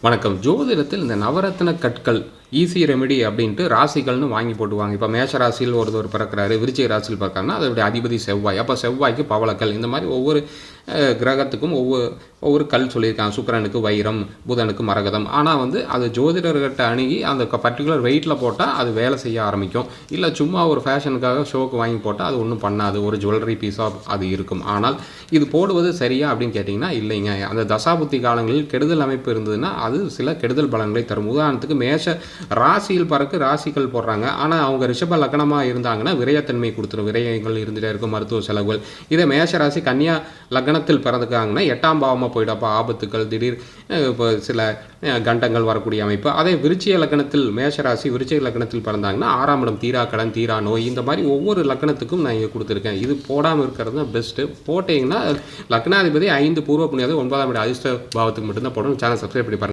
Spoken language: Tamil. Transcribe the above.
வணக்கம். ஜோதிடத்தில் இந்த நவரத்ன கற்கள் ஈஸி ரெமெடி அப்படின்ட்டு ராசிகள்னு வாங்கி போட்டுவாங்க இப்போ மேஷ ராசியில் ஒருத்தர் பிறக்கிறாரு விருச்சிக ராசியில் பிறக்கிறாருன்னா அதோடைய அதிபதி செவ்வாய். அப்போ செவ்வாய்க்கு பவளக்கல். இந்த மாதிரி ஒவ்வொரு கிரகத்துக்கும் ஒவ்வொரு ஒவ்வொரு கல் சொல்லியிருக்காங்க. சுக்கரனுக்கு வைரம் புதனுக்கு மரகதம். ஆனால் வந்து அது ஜோதிடர்கிட்ட அணுகி அந்த பர்டிகுலர் வெயிட்டில் போட்டால் அது வேலை செய்ய ஆரம்பிக்கும். இல்லை சும்மா ஒரு ஃபேஷனுக்காக ஷோக்கு வாங்கி போட்டால் அது ஒன்றும் பண்ணாது. ஒரு ஜுவல்லரி பீஸாக அது இருக்கும். ஆனால் இது போடுவது சரியா அப்படின்னு கேட்டிங்கன்னா இல்லைங்க. அந்த தசாபுத்தி காலங்களில் கெடுதல் அமைப்பு இருந்ததுன்னா அது சில கெடுதல் பலன்களை தரும். உதாரணத்துக்கு மேஷ ராசியில் பறக்கு ராசிகள் போடுறாங்க. ஆனால் அவங்க ரிஷப லக்னமாக இருந்தாங்கன்னா விரயத்தன்மை கொடுத்துரும். விரயங்கள் இருந்துகிட்டே இருக்கும் மருத்துவ செலவுகள். இதே மேஷராசி கன்னியா லக்னத்தில் பிறந்துக்காங்கன்னா எட்டாம் பாவமாக போயிடும் அப்போ ஆபத்துக்கள் திடீர் இப்போ சில கண்டங்கள் வரக்கூடிய அமைப்பு. அதே விருச்சிய லக்னத்தில் மேஷராசி ராசி லக்னத்தில் பிறந்தாங்கன்னா ஆறாம் இடம் தீரா கடன் தீரா நோய். இந்த மாதிரி ஒவ்வொரு லக்னத்துக்கும் நான் இங்கே கொடுத்துருக்கேன். இது போடாமல் இருக்கிறது தான் பெஸ்ட்டு போட்டிங்கன்னா லக்னாதிபதி ஐந்து பூர்வ புண்ணியாவது ஒன்பதாம் இடம் அதிர்ஷ்ட பாவத்துக்கு மட்டும்தான் போடணும். சேனல் சப்ஸ்கிரைப் பண்ணி பாருங்கள்